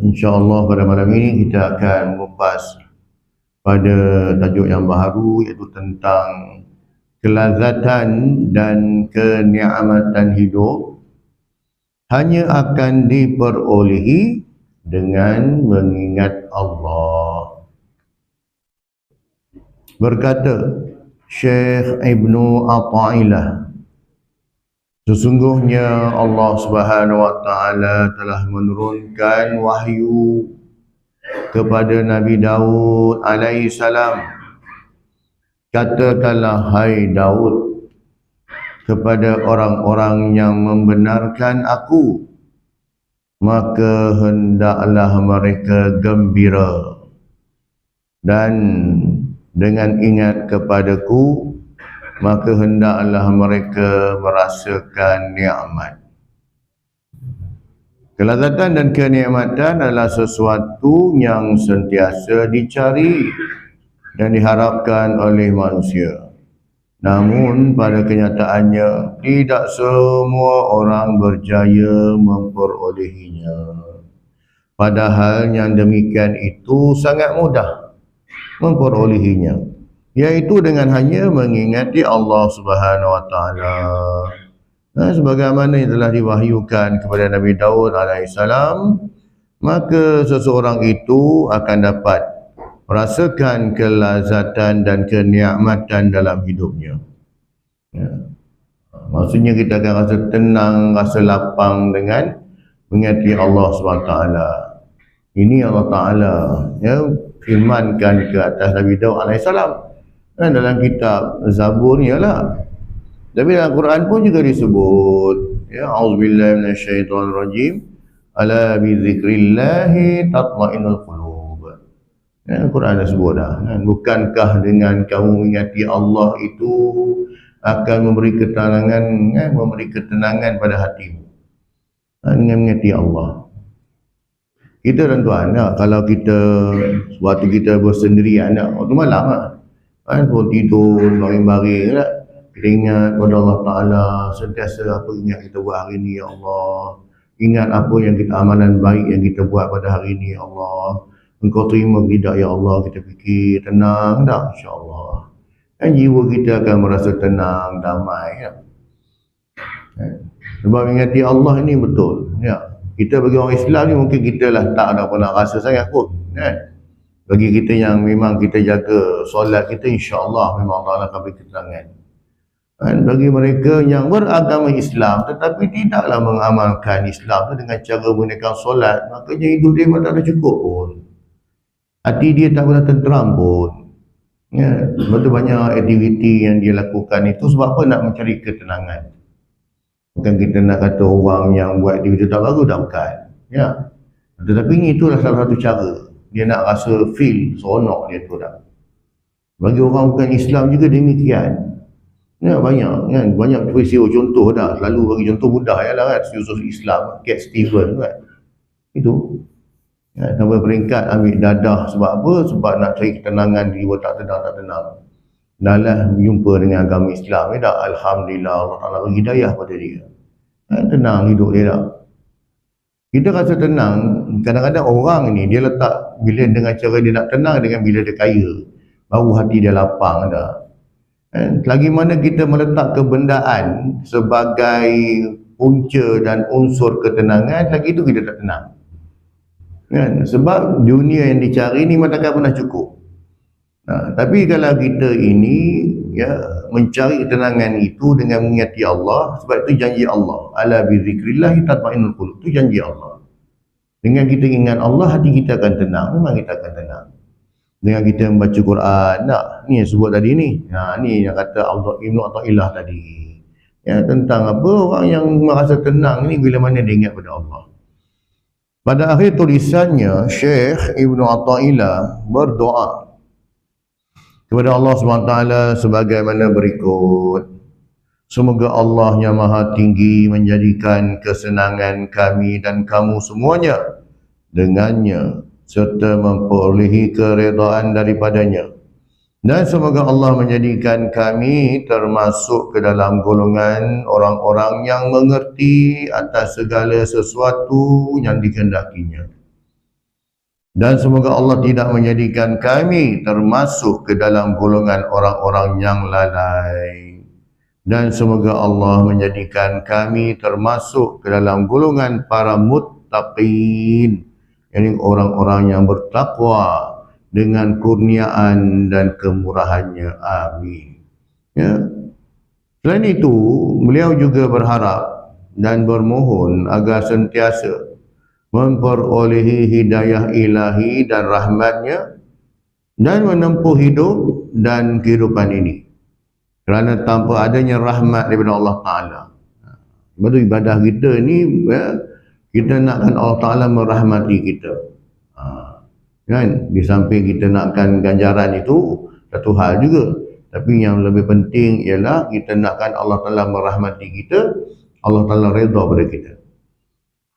InsyaAllah pada malam ini kita akan mengupas pada tajuk yang baru iaitu tentang kelazatan dan kenikmatan hidup hanya akan diperolehi dengan mengingat Allah. Berkata Syekh Ibnu Athaillah Sesungguhnya Allah Subhanahu wa taala telah menurunkan wahyu kepada Nabi Daud alaihi salam. Katakanlah hai Daud kepada orang-orang yang membenarkan aku maka hendaklah mereka gembira dan dengan ingat kepadaku maka hendaklah mereka merasakan nikmat. Kelazatan dan kenikmatan adalah sesuatu yang sentiasa dicari dan diharapkan oleh manusia. Namun pada kenyataannya tidak semua orang berjaya memperolehinya. Padahal yang demikian itu sangat mudah memperolehinya yaitu dengan hanya mengingati Allah Subhanahu wa taala. Nah, sebagaimana yang telah diwahyukan kepada Nabi Daud alaihissalam, maka seseorang itu akan dapat merasakan kelazatan dan kenikmatan dalam hidupnya. Ya. Maksudnya kita akan rasa tenang, rasa lapang dengan mengingati Allah SWT. Ini Allah Ta'ala ya, firmankan ke atas Nabi Daud alaihissalam kan dalam kitab Zabur ni lah tapi dalam Quran pun juga disebut. Ya auzubillahi minasyaitonir rajim ala bi dzikrillah tatma'innul qulub. Ya Quran dah sebut dah kan? Bukankah dengan kamu mengingati Allah itu akan memberi ketenangan ya, memberi ketenangan pada hatimu. Ha, dengan mengingati Allah. Kita tuan-tuan ya, kalau kita waktu kita bersendirian ya, waktu malam lah kan pun tidur baring-baring kan kita ingat kepada Allah Ta'ala sentiasa apa ingat kita buat hari ini Ya Allah. Ingat apa yang kita amalan baik yang kita buat pada hari ini Ya Allah. Engkau terima tidak Ya Allah kita fikir tenang dah Insya Allah kan jiwa kita akan merasa tenang damai ya. sebab ingati Allah ini betul ya. Kita bagi orang Islam ni mungkin kita lah tak ada pernah rasa sangat pun kan bagi kita yang memang kita jaga solat kita insya-Allah memang Allah akan beri keterangan. Dan bagi mereka yang beragama Islam tetapi tidaklah mengamalkan Islam dengan cara menggunakan solat, makanya hidup dia tak ada cukup pun. Hati dia tak pernah tenteram pun. Ya, betul banyak aktiviti yang dia lakukan itu sebab apa nak mencari ketenangan. Bukan kita nak kata orang yang buat aktiviti tak bagus dah bukan. Ya. Tetapi itulah salah satu cara dia nak rasa feel seronok dia tu dah. Bagi orang bukan Islam juga demikian. Ya, banyak kan? Banyak peristiwa contoh dah. Selalu bagi contoh mudah ya lah kan? Yusuf Islam Cat Steven kan? Itu. Ya, sampai peringkat ambil dadah sebab apa? Sebab nak cari ketenangan jiwa tak tenang tak tenang. Dalah jumpa dengan agama Islam ya dah. Alhamdulillah Allah Ta'ala bagi hidayah pada dia. Ya, tenang hidup dia dah. Kita rasa tenang. Kadang-kadang orang ni dia letak bila dengan cara dia nak tenang dengan bila dia kaya. Baru hati dia lapang dah. Kan? Lagi mana kita meletak kebendaan sebagai punca dan unsur ketenangan lagi itu kita tak tenang. Kan? Sebab dunia yang dicari ni memang takkan pernah cukup. Nah, tapi kalau kita ini ya mencari ketenangan itu dengan mengingati Allah sebab itu janji Allah ala bi zikrillah tatma'innul qulub. Itu janji Allah dengan kita ingat Allah hati kita akan tenang. Memang kita akan tenang. Dengan kita membaca Quran nak ni yang sebut tadi ni. Ha ni yang kata Allah Ibnu Athaillah tadi. Ya tentang apa? Orang yang merasa tenang ni bila mana dia ingat pada Allah. Pada akhir tulisannya Syekh Ibnu Athaillah berdoa kepada Allah SWT sebagaimana berikut. Semoga Allah yang maha tinggi menjadikan kesenangan kami dan kamu semuanya dengannya serta memperolehi keredaan daripadanya. Dan semoga Allah menjadikan kami termasuk ke dalam golongan orang-orang yang mengerti atas segala sesuatu yang dikendakinya. Dan semoga Allah tidak menjadikan kami termasuk ke dalam golongan orang-orang yang lalai. Dan semoga Allah menjadikan kami termasuk ke dalam golongan para muttaqin. Ini orang-orang yang bertakwa dengan kurniaan dan kemurahannya. Amin. Ya. Selain itu, beliau juga berharap dan bermohon agar sentiasa memperolehi hidayah ilahi dan rahmatnya dan menempuh hidup dan kehidupan ini kerana tanpa adanya rahmat daripada Allah Ta'ala. Sebab ibadah kita ni ya, kita nakkan Allah Ta'ala merahmati kita. Ha, kan? Di samping kita nakkan ganjaran itu satu hal juga. Tapi yang lebih penting ialah kita nakkan Allah Ta'ala merahmati kita Allah Ta'ala redha pada kita.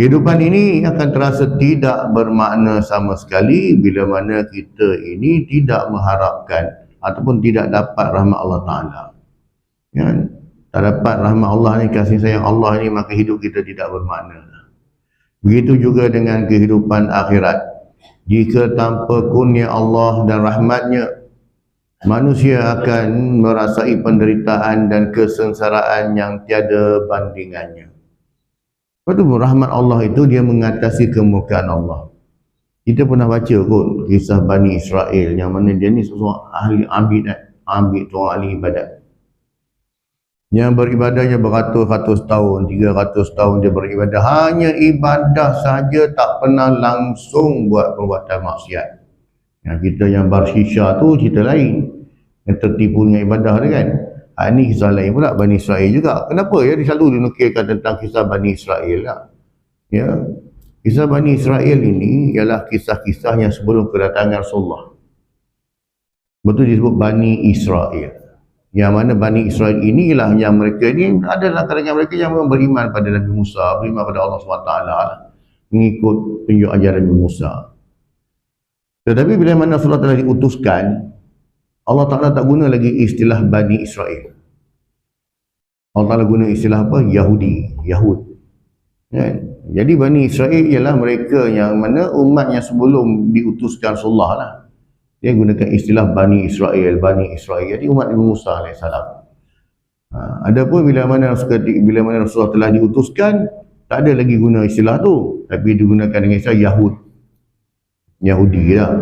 Kehidupan ini akan terasa tidak bermakna sama sekali bila mana kita ini tidak mengharapkan ataupun tidak dapat rahmat Allah Ta'ala. Ya, tak dapat rahmat Allah ni, kasih sayang Allah ni, maka hidup kita tidak bermakna. Begitu juga dengan kehidupan akhirat. Jika tanpa kurnia Allah dan rahmatnya, manusia akan merasai penderitaan dan kesengsaraan yang tiada bandingannya. Lepas tu rahmat Allah itu dia mengatasi kemurkaan Allah. Kita pernah baca kot kisah Bani Israel yang mana dia ni seorang ahli abidat, ambil seorang ahli ibadat. Yang beribadahnya beratus-ratus tahun, tiga ratus tahun dia beribadah. Hanya ibadah saja tak pernah langsung buat perbuatan maksiat. Yang kita yang bersisha tu cerita lain. Yang tertipu dengan ibadah dia kan. Ha, ini kisah lain pula Bani Israel juga. Kenapa ya dia selalu dinukilkan tentang kisah Bani Israel lah. Ya. Kisah Bani Israel ini ialah kisah-kisah yang sebelum kedatangan Rasulullah. Betul disebut Bani Israel. Yang mana Bani Israel inilah yang mereka ini adalah kalangan mereka yang beriman pada Nabi Musa, beriman pada Allah SWT. Mengikut tunjuk ajaran Nabi Musa. Tetapi bila mana Rasulullah telah diutuskan, Allah Ta'ala tak guna lagi istilah Bani Israel. Allah Ta'ala guna istilah apa? Yahudi. Yahud. Ya. Jadi Bani Israel ialah mereka yang mana umat yang sebelum diutuskan Rasulullah lah. Dia gunakan istilah Bani Israel, Bani Israel. Jadi umat Nabi Musa AS. Ha, ada pun bila mana bila mana Rasulullah telah diutuskan, tak ada lagi guna istilah tu. Tapi digunakan dengan istilah Yahud. Yahudi lah.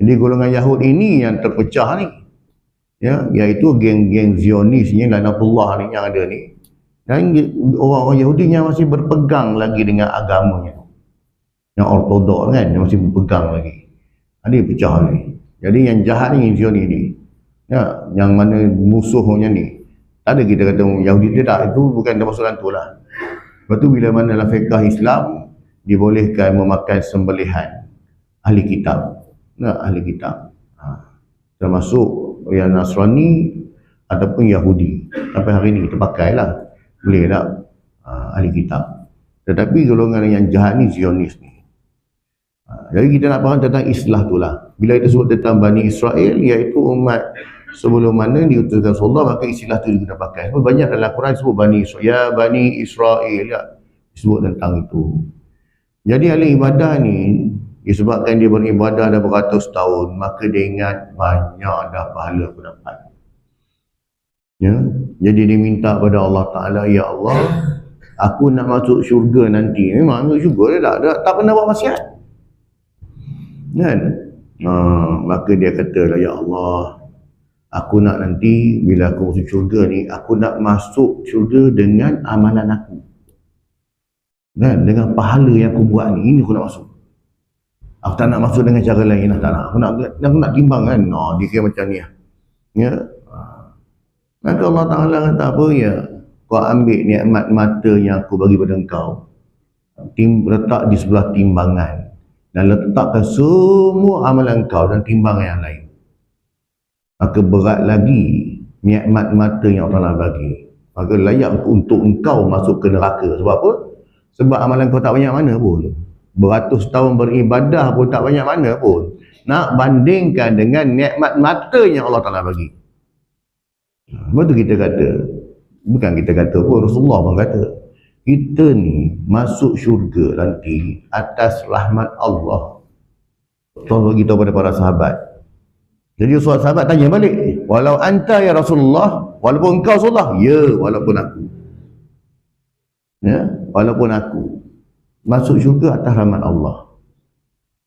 Jadi golongan Yahud ini yang terpecah ni. Ya, iaitu geng-geng Zionis ni Lanatullah ni yang ada ni. Dan orang-orang Yahudi yang masih berpegang lagi dengan agamanya. Yang ortodok kan, yang masih berpegang lagi. Ini pecah ni. Jadi yang jahat ni Zionis ni. Ya, yang mana musuhnya ni. Tak ada kita kata Yahudi tidak, itu bukan termasuk tu lah. Lepas tu bila mana dalam fiqah Islam, dibolehkan memakan sembelihan ahli kitab nah, ahli kitab ha. termasuk yang Nasrani ataupun Yahudi sampai hari ini kita pakai lah boleh tak ha, ahli kitab tetapi golongan yang jahat ni Zionis ni. Jadi kita nak faham tentang islah tu lah. Bila kita sebut tentang Bani Israel iaitu umat sebelum mana diutuskan Allah maka istilah tu juga pakai. Sebab banyak dalam Quran sebut Bani Israel. Ya Bani Israel ya. Disebut tentang itu. Jadi ahli ibadah ni disebabkan dia beribadah dah beratus tahun maka dia ingat banyak dah pahala aku dapat. Ya. Jadi dia minta pada Allah Taala ya Allah aku nak masuk syurga nanti. Memang masuk syurga dia tak, tak, pernah buat maksiat kan ha, maka dia kata ya Allah aku nak nanti bila aku masuk syurga ni aku nak masuk syurga dengan amalan aku kan dengan pahala yang aku buat ni ini aku nak masuk Aku tak nak masuk dengan cara lain lah. Tak nak. Aku nak, aku nak timbang kan. Oh, dia kira macam ni lah. Ya. Maka Allah Ta'ala kata apa ya. Kau ambil nikmat mata yang aku bagi pada engkau. Tim, letak di sebelah timbangan. Dan letakkan semua amalan engkau dan timbangan yang lain. Maka berat lagi nikmat mata yang Allah bagi. Maka layak untuk engkau masuk ke neraka. Sebab apa? Sebab amalan kau tak banyak mana pun beratus tahun beribadah pun tak banyak mana pun nak bandingkan dengan nikmat mata yang Allah Ta'ala bagi betul kita kata bukan kita kata pun Rasulullah pun kata kita ni masuk syurga nanti atas rahmat Allah. Tolong kita pada para sahabat. Jadi suatu sahabat tanya balik, walau anta ya Rasulullah, walaupun engkau Rasulullah, ya, walaupun aku. Ya, walaupun aku masuk syurga atas rahmat Allah.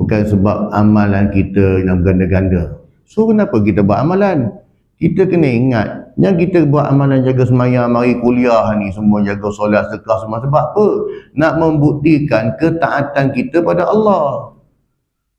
Bukan sebab amalan kita yang ganda-ganda. So kenapa kita buat amalan? Kita kena ingat yang kita buat amalan jaga semayang, mari kuliah ni semua jaga solat, sedekah semua sebab apa? Nak membuktikan ketaatan kita pada Allah.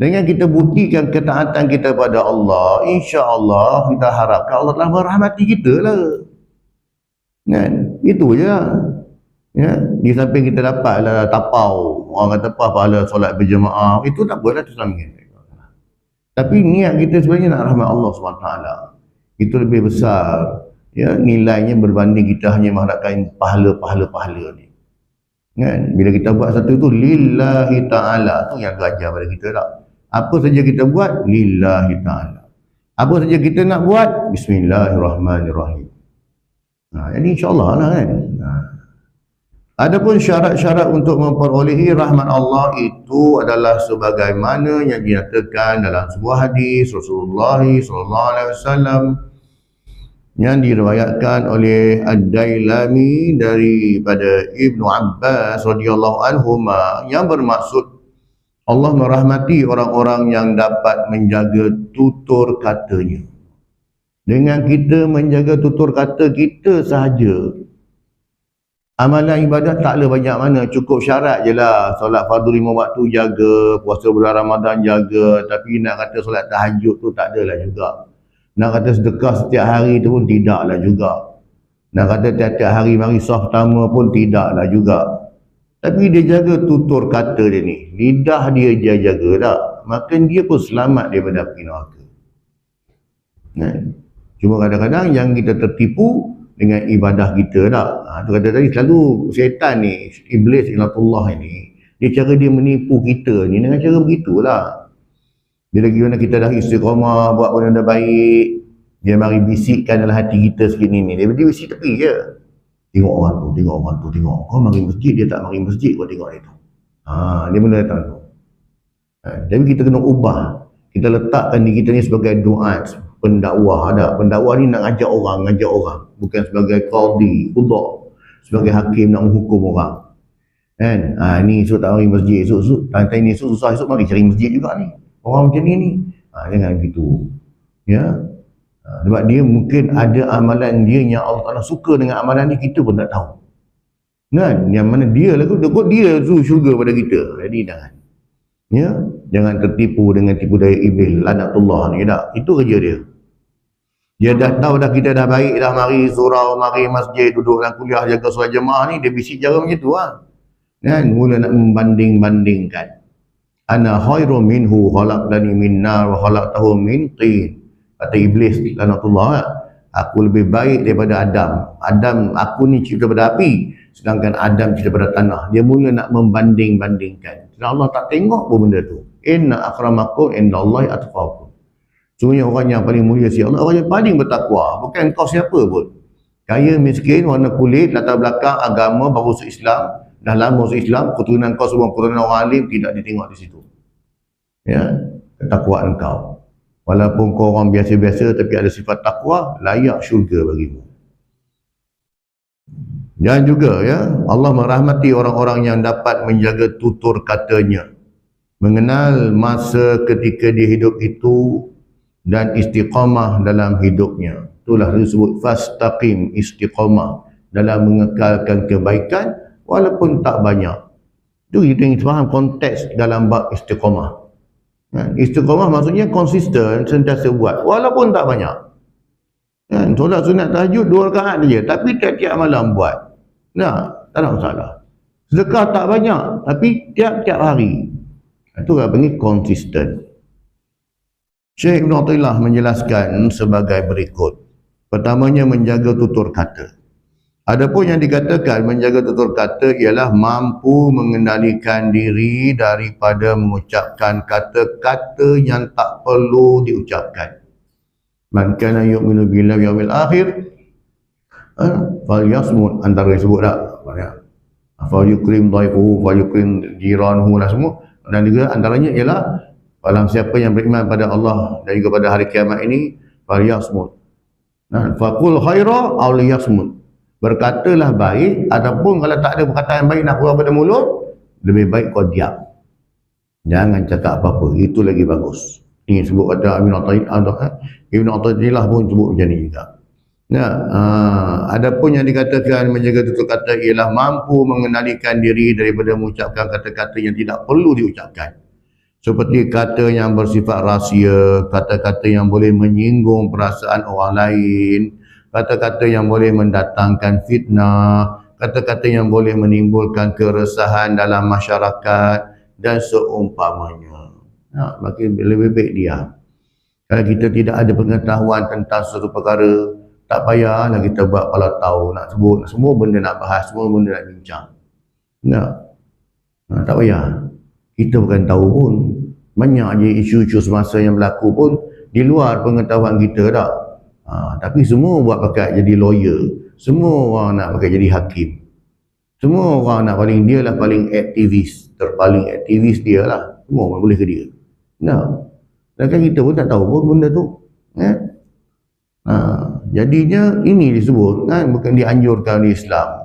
Dengan kita buktikan ketaatan kita pada Allah, insya-Allah kita harapkan Allah telah merahmati kita lah. Kan? Itu je. Ya, di samping kita dapat lah tapau, orang kata apa pahala solat berjemaah, itu tak boleh tu Tapi niat kita sebenarnya nak rahmat Allah SWT. Itu lebih besar. Ya nilainya berbanding kita hanya mengharapkan pahala-pahala-pahala ni. Kan? Bila kita buat satu tu lillahi taala. Tu yang ajar pada kita tak? Apa saja kita buat lillahi taala. Apa saja kita nak buat bismillahirrahmanirrahim. Nah jadi insyaallah lah kan? Nah. Adapun syarat-syarat untuk memperolehi rahmat Allah itu adalah sebagaimana yang dinyatakan dalam sebuah hadis Rasulullah sallallahu alaihi wasallam yang diriwayatkan oleh Ad-Dailami daripada Ibnu Abbas radhiyallahu anhu yang bermaksud Allah merahmati orang-orang yang dapat menjaga tutur katanya. Dengan kita menjaga tutur kata kita sahaja, amalan ibadah taklah banyak mana. Cukup syarat je lah. Solat fardu lima waktu jaga, puasa bulan Ramadan jaga. Tapi nak kata solat tahajud tu tak adalah juga. Nak kata sedekah setiap hari tu pun tidaklah juga. Nak kata tiap-tiap hari mari sah pertama pun tidaklah juga. Tapi dia jaga tutur kata dia ni. Lidah dia dia jaga tak. Maka dia pun selamat daripada api neraka. Kan? Cuma kadang-kadang yang kita tertipu dengan ibadah kita tak. Ha, tu kata tadi selalu syaitan ni, iblis ilatullah ini, dia cara dia menipu kita ni dengan cara begitulah. Bila gimana kita dah istiqamah, buat benda baik, dia mari bisikkan dalam hati kita segini ni. Dia, dia bisik tepi je. Tengok orang tu, tengok orang tu, tengok. Kau mari masjid, dia tak mari masjid, kau tengok dia tu. Ha, dia benda datang tu. Ha, jadi kita kena ubah. Kita letakkan diri kita ni sebagai doa, pendakwah ada. Pendakwah ni nak ajak orang, ngajak orang. Bukan sebagai qadi, udah. Sebagai hakim nak menghukum orang. Kan? Ha, ni esok tak mari masjid, esok, esok, tantai ni esok susah, esok mari cari masjid juga ni. Orang macam ni ni. Ha, jangan gitu. Ya. Ha, sebab dia mungkin ada amalan dia yang Allah Taala suka dengan amalan ni kita pun tak tahu. Kan? Yang mana dia lah kot dia tu syurga pada kita. Jadi jangan. Ya, jangan tertipu dengan tipu daya iblis lanatullah ni tak. Itu kerja dia. Dia dah tahu dah kita dah baik dah mari surau, mari masjid, duduk dalam kuliah jaga solat jemaah ni dia bisik cara macam tu ah. Kan? Mula nak membanding-bandingkan ana khairu minhu khalaqtani min nar wa khalaqtahu min tin. Kata iblis lanatullah aku lebih baik daripada Adam. Adam aku ni cipta daripada api sedangkan Adam cipta daripada tanah. Dia mula nak membanding-bandingkan. Dan Allah tak tengok pun benda tu. Inna akramakum indallahi atqakum. Sebenarnya orang yang paling mulia si Allah, orang yang paling bertakwa. Bukan kau siapa pun. Kaya, miskin, warna kulit, latar belakang, agama, baru Islam, dah lama Islam, keturunan kau semua keturunan orang alim tidak ditengok di situ. Ya, ketakwaan kau. Walaupun kau orang biasa-biasa tapi ada sifat takwa, layak syurga bagimu. Dan juga ya, Allah merahmati orang-orang yang dapat menjaga tutur katanya. Mengenal masa ketika dia hidup itu dan istiqamah dalam hidupnya. Itulah disebut fastaqim istiqamah dalam mengekalkan kebaikan walaupun tak banyak. Itu kita ingin faham konteks dalam bab istiqamah. Kan? Istiqamah maksudnya konsisten, sentiasa buat. Walaupun tak banyak. Kan? Solat sunat tahajud dua rakaat saja. Tapi tiap-tiap malam buat. Nah, tak ada masalah. Sedekah tak banyak. Tapi tiap-tiap hari. Itu orang panggil konsisten. Syekh Ibn Attullah menjelaskan sebagai berikut. Pertamanya menjaga tutur kata. Adapun yang dikatakan menjaga tutur kata ialah mampu mengendalikan diri daripada mengucapkan kata-kata yang tak perlu diucapkan. Man kana yu'minu billahi yawmil akhir ha, fal yasmut antara yang sebut tak? Fal yukrim dhaifuhu, fal yukrim jiranuhu lah semua. Dan juga antaranya ialah Barang siapa yang beriman pada Allah dan juga pada hari kiamat ini, fal yasmut. Nah, faqul khaira aw liyasmut. Berkatalah baik ataupun kalau tak ada perkataan baik nak keluar pada mulut, lebih baik kau diam. Jangan cakap apa-apa. Itu lagi bagus. Ini sebut kata Ibn Atta'illah. Ibn Atta'illah pun sebut macam ni juga. Ya, uh, ada pun yang dikatakan menjaga tutur kata ialah mampu mengenalikan diri daripada mengucapkan kata-kata yang tidak perlu diucapkan seperti kata yang bersifat rahsia, kata-kata yang boleh menyinggung perasaan orang lain, kata-kata yang boleh mendatangkan fitnah, kata-kata yang boleh menimbulkan keresahan dalam masyarakat dan seumpamanya. Ya, makin lebih baik dia. Kalau kita tidak ada pengetahuan tentang sesuatu perkara, tak payahlah kita buat kalau tahu nak sebut semua benda nak bahas, semua benda nak bincang. Ya. Nah, tak payah kita bukan tahu pun banyak je isu-isu semasa yang berlaku pun di luar pengetahuan kita dah ha, tapi semua buat pakai jadi lawyer semua orang nak pakai jadi hakim semua orang nak paling dia lah paling aktivis terpaling aktivis dia lah semua orang boleh ke dia no. dan kan kita pun tak tahu pun benda tu eh? ha, jadinya ini disebut kan bukan dianjurkan di Islam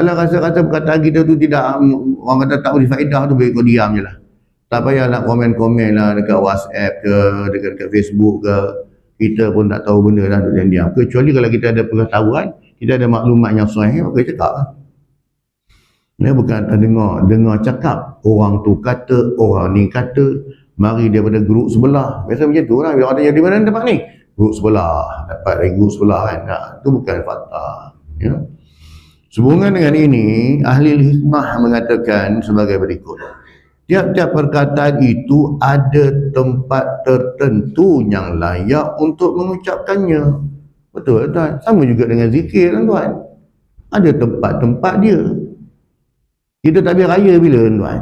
kalau rasa-rasa perkataan kita tu tidak orang kata tak boleh faedah tu baik kau diam je lah. Tak payah nak komen-komen lah dekat WhatsApp ke, dekat, dekat Facebook ke. Kita pun tak tahu benda lah untuk diam. Kecuali kalau kita ada pengetahuan, kita ada maklumat yang sahih, maka kita lah. Ini bukan dengar, dengar cakap. Orang tu kata, orang ni kata, mari daripada grup sebelah. Biasa macam tu lah, bila orang tanya di mana tempat ni? Grup sebelah, dapat dari grup sebelah kan. Nah, itu bukan fakta. Ya. Sehubungan dengan ini, ahli hikmah mengatakan sebagai berikut. Tiap-tiap perkataan itu ada tempat tertentu yang layak untuk mengucapkannya. Betul tuan? Sama juga dengan zikir tuan. Ada tempat-tempat dia. Kita tak biar raya bila tuan?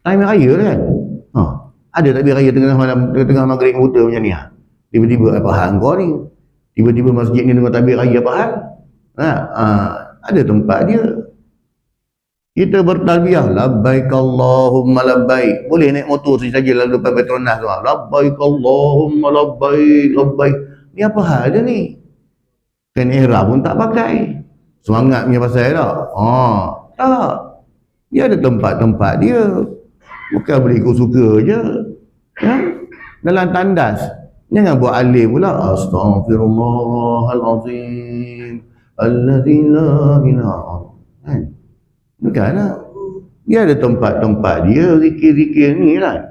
Time raya kan? Ha. Ada tak biar raya tengah malam tengah maghrib muta macam ni ha? Tiba-tiba apa hal kau ni? Tiba-tiba masjid ni tengah tabir raya apa hal? Ha. ha ada tempat dia kita bertalbiah labbaik Allahumma labbaik. Boleh naik motor saja lalu depan Petronas tu. Labbaik Allahumma labbaik labbaik. Ni apa hal dia ni? Kan era pun tak pakai. Semangat punya pasal tak? Ha tak. Dia ada tempat-tempat dia. Bukan boleh ikut suka je. Ya? dalam tandas. Jangan buat alim pula. Astagfirullahalazim Alladhi la ilaha kan? Bukan lah. Dia ada tempat-tempat dia zikir-zikir ni lah.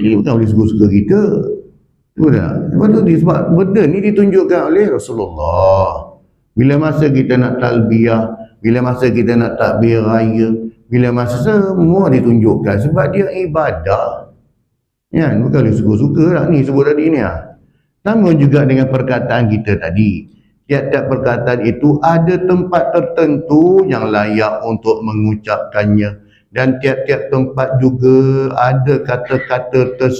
Dia bukan boleh suka-suka kita. Betul Sebab tu sebab benda ni ditunjukkan oleh Rasulullah. Bila masa kita nak talbiyah, bila masa kita nak takbir raya, bila masa semua ditunjukkan sebab dia ibadah. Ya, bukan boleh suka-suka lah ni sebut tadi ni lah. Namun juga dengan perkataan kita tadi tiap-tiap perkataan itu ada tempat tertentu yang layak untuk mengucapkannya. Dan tiap-tiap tempat juga ada kata-kata tersebut